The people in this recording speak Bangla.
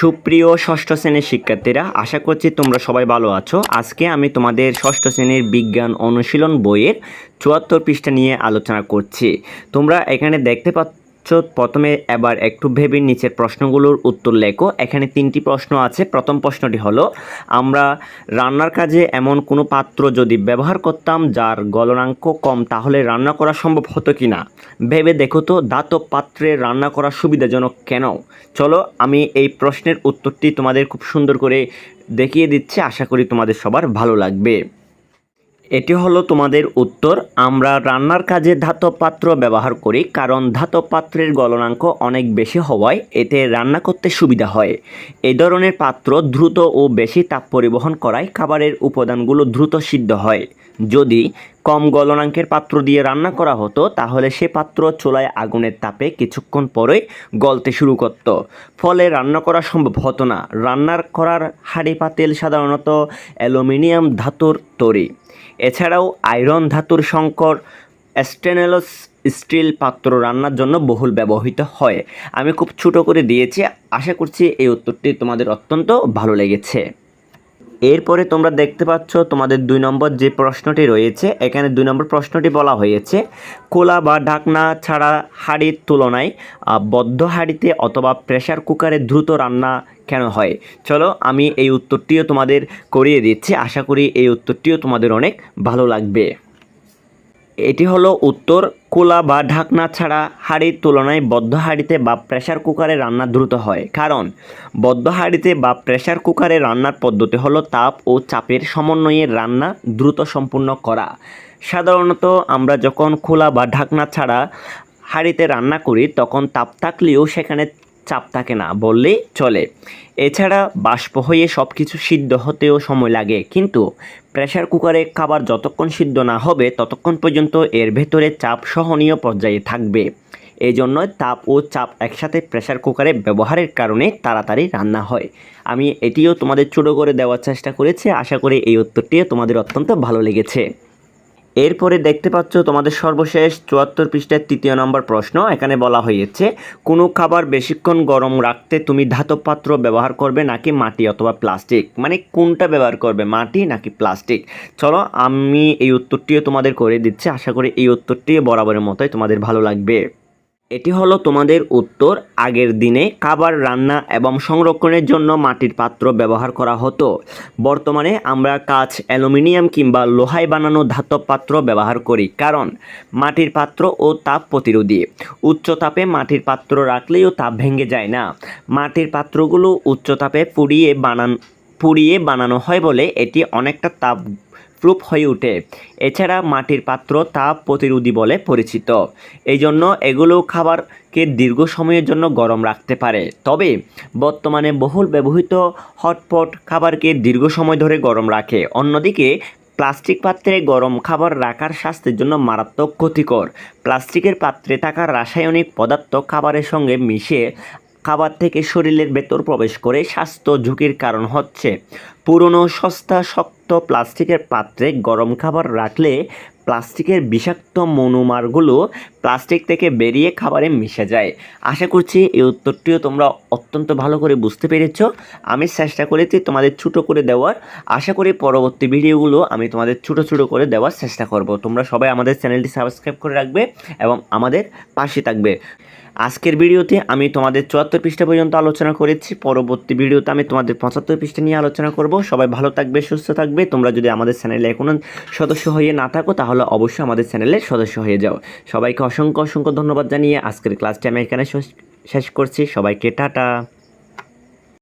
সুপ্রিয় ষষ্ঠ শ্রেণির শিক্ষার্থীরা, আশা করছি তোমরা সবাই ভালো আছো। আজকে আমি তোমাদের ষষ্ঠ শ্রেণির বিজ্ঞান অনুশীলন বইয়ের চুয়াত্তর পৃষ্ঠা নিয়ে আলোচনা করছি। তোমরা এখানে দেখতে পাচ্ছ প্রথমে এবার একটু ভেবে নিচের প্রশ্নগুলোর উত্তর লেখো। এখানে তিনটি প্রশ্ন আছে। প্রথম প্রশ্নটি হলো, আমরা রান্নার কাজে এমন কোনো পাত্র যদি ব্যবহার করতাম যার গলনাঙ্ক কম, তাহলে রান্না করা সম্ভব হতো কি না ভেবে দেখো তো ধাতব পাত্রে রান্না করা সুবিধাজনক কেন? চলো, আমি এই প্রশ্নের উত্তরটি তোমাদের খুব সুন্দর করে দেখিয়ে দিচ্ছি। আশা করি তোমাদের সবার ভালো লাগবে। এটি হলো তোমাদের উত্তর। আমরা রান্নার কাজে ধাতব পাত্র ব্যবহার করি কারণ ধাতব পাত্রের গলনাঙ্ক অনেক বেশি হওয়ায় এতে রান্না করতে সুবিধা হয়। এ ধরনের পাত্র দ্রুত ও বেশি তাপ পরিবহন করায় খাবারের উপাদানগুলো দ্রুত সিদ্ধ হয়। যদি কম গলনাঙ্কের পাত্র দিয়ে রান্না করা হতো, তাহলে সে পাত্র চোলায় আগুনের তাপে কিছুক্ষণ পরেই গলতে শুরু করত। ফলে রান্না করা সম্ভব হতো না। রান্নার করার হাঁড়ি পাতিল সাধারণত অ্যালুমিনিয়াম ধাতুর তৈরি। এছাড়াও আয়রন ধাতুর সংকর স্টেনলেস স্টিল পাত্র রান্নার জন্য বহুল ব্যবহৃত হয়। আমি খুব ছোট করে দিয়েছি। আশা করছি এই উত্তরটি তোমাদের অত্যন্ত ভালো লেগেছে। এরপরে তোমরা দেখতে পাচ্ছ তোমাদের দুই নম্বর যে প্রশ্নটি রয়েছে, এখানে দুই নম্বর প্রশ্নটি বলা হয়েছে, কোলা বা ঢাকনা ছাড়া হাড়ির তুলনায় বদ্ধ হাড়িতে অথবা প্রেশার কুকারে দ্রুত রান্না কেন হয়? চলো আমি এই উত্তরটিও তোমাদের করিয়ে দিচ্ছি। আশা করি এই উত্তরটিও তোমাদের অনেক ভালো লাগবে। এটি হলো উত্তর, কোলা বা ঢাকনা ছাড়া হাঁড়ির তুলনায় বদ্ধ হাঁড়িতে বা প্রেশার কুকারে রান্না দ্রুত হয়। কারণ, বদ্ধ হাঁড়িতে বা প্রেশার কুকারে রান্নার পদ্ধতি হলো তাপ ও চাপের সমন্বয়ে রান্না দ্রুত সম্পূর্ণ করা। সাধারণত আমরা যখন খোলা বা ঢাকনা ছাড়া হাঁড়িতে রান্না করি, তখন তাপ থাকলেও সেখানে চাপ থাকে না বললেই চলে। এছাড়া বাষ্প হয়ে সব কিছু সিদ্ধ হতেও সময় লাগে। কিন্তু প্রেসার কুকারে খাবার যতক্ষণ সিদ্ধ না হবে, ততক্ষণ পর্যন্ত এর ভেতরে চাপ সহনীয় পর্যায়ে থাকবে। এই জন্য তাপ ও চাপ একসাথে প্রেশার কুকারে ব্যবহারের কারণে তাড়াতাড়ি রান্না হয়। আমি এটিও তোমাদের ছোটো করে দেওয়ার চেষ্টা করেছি। আশা করি এই উত্তরটিও তোমাদের অত্যন্ত ভালো লেগেছে। এরপরে দেখতে পাচ্ছ তোমাদের সর্বশেষ চুয়াত্তর পৃষ্ঠের তৃতীয় নম্বর প্রশ্ন। এখানে বলা হয়েছে, কোনো খাবার বেশিক্ষণ গরম রাখতে তুমি ধাতব পাত্র ব্যবহার করবে নাকি মাটি অথবা প্লাস্টিক? মানে কোনটা ব্যবহার করবে, মাটি নাকি প্লাস্টিক? চলো, আমি এই উত্তরটিও তোমাদের করে দিচ্ছি। আশা করি এই উত্তরটিও বরাবরের মতোই তোমাদের ভালো লাগবে। এটি হলো তোমাদের উত্তর। আগের দিনে খাবার, রান্না এবং সংরক্ষণের জন্য মাটির পাত্র ব্যবহার করা হতো। বর্তমানে আমরা কাঁচ, অ্যালুমিনিয়াম কিংবা লোহায় বানানো ধাতব পাত্র ব্যবহার করি। কারণ, মাটির পাত্র ও তাপ প্রতিরোধী। উচ্চ তাপে মাটির পাত্র রাখলেও তাপ ভেঙে যায় না। মাটির পাত্রগুলো উচ্চ তাপে পুড়িয়ে বানান পুড়িয়ে বানানো হয় বলে এটি অনেকটা তাপ প্রুফ হয়ে ওঠে। এছাড়া মাটির পাত্র তাপ প্রতিরোধী বলে পরিচিত। এই জন্য এগুলো খাবারকে দীর্ঘ সময়ের জন্য গরম রাখতে পারে। তবে বর্তমানে বহুল ব্যবহৃত হটপট খাবারকে দীর্ঘ সময় ধরে গরম রাখে। অন্যদিকে প্লাস্টিক পাত্রে গরম খাবার রাখার স্বাস্থ্যের জন্য মারাত্মক ক্ষতিকর। প্লাস্টিকের পাত্রে থাকা রাসায়নিক পদার্থ খাবারের সঙ্গে মিশে খাবার থেকে শরীরের ভেতর প্রবেশ করে স্বাস্থ্য ঝুঁকির কারণ হচ্ছে। পুরনো সস্তা, শক্ত প্লাস্টিকের পাত্রে গরম খাবার রাখলে প্লাস্টিকের বিষাক্ত মনোমারগুলো প্লাস্টিক থেকে বেরিয়ে খাবারে মিশে যায়। আশা করছি এই উত্তরটিও তোমরা অত্যন্ত ভালো করে বুঝতে পেরেছ। আমি চেষ্টা করেছি তোমাদের ছোটো করে দেওয়ার। আশা করি পরবর্তী ভিডিওগুলো আমি তোমাদের ছোটো ছোটো করে দেওয়ার চেষ্টা করব। তোমরা সবাই আমাদের চ্যানেলটি সাবস্ক্রাইব করে রাখবে এবং আমাদের পাশে থাকবে। আজকের ভিডিওতে আমি তোমাদের চুয়াত্তর পৃষ্ঠা পর্যন্ত আলোচনা করেছি। পরবর্তী ভিডিওতে আমি তোমাদের পঁচাত্তর পৃষ্ঠা নিয়ে আলোচনা করব। সবাই ভালো থাকবে, সুস্থ থাকবে। তোমরা যদি আমাদের চ্যানেলে এখনও সদস্য হয়ে না থাকো, তাহলে অবশ্যই আমাদের চ্যানেলের সদস্য হয়ে যাও। সবাইকে অসংখ্য অসংখ্য ধন্যবাদ জানিয়ে আজকের ক্লাসটি আমি এখানে শেষ করছি। সবাইকে টাটা।